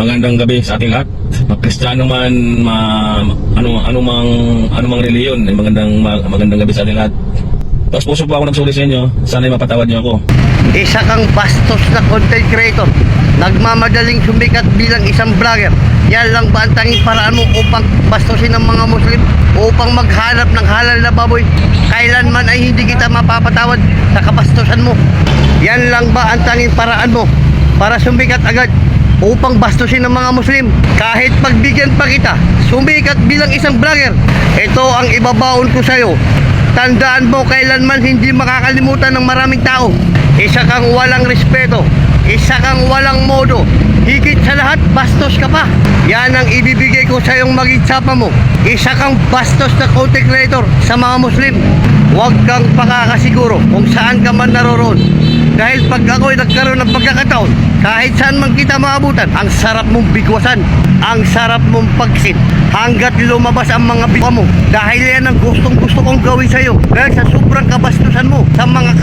Magandang gabi sa ating lahat. Kristiyano man, ma, ano, ano mang, ano mang reliyon, eh, magandang, ma- magandang gabi sa ating lahat. Tapos puso po ako nagsuli sa inyo, sana'y mapatawad niyo ako. Isa kang bastos na content creator. Nagmamadaling sumikat bilang isang vlogger. Yan lang ba ang tanging paraan mo upang bastusin ng mga Muslim? Upang maghanap ng halal na baboy? Kailanman ay hindi kita mapapatawad sa kabastusan mo. Yan lang ba ang tanging paraan mo para sumikat agad? Upang bastusin ng mga Muslim. Kahit pagbigyan pa kita, sumikat bilang isang vlogger. Ito ang ibabaon ko sa'yo. Tandaan mo kailanman hindi makakalimutan ng maraming tao. Isa kang walang respeto. Isa kang walang modo. Higit sa lahat, bastos ka pa. Yan ang ibibigay ko sa iyong maging tsapa mo. Isa kang bastos na content creator sa mga Muslim. Huwag kang pakakasiguro kung saan ka man naroroon. Dahil pag ako'y nagkaroon ng pagkakataon, kahit saan man kita maabutan, ang sarap mong bigwasan, ang sarap mong pagsit, hanggat lumabas ang mga bigwa mo. Dahil yan ang gustong gusto kong gawin sa'yo. Dahil sa sobrang kabastusan mo sa mga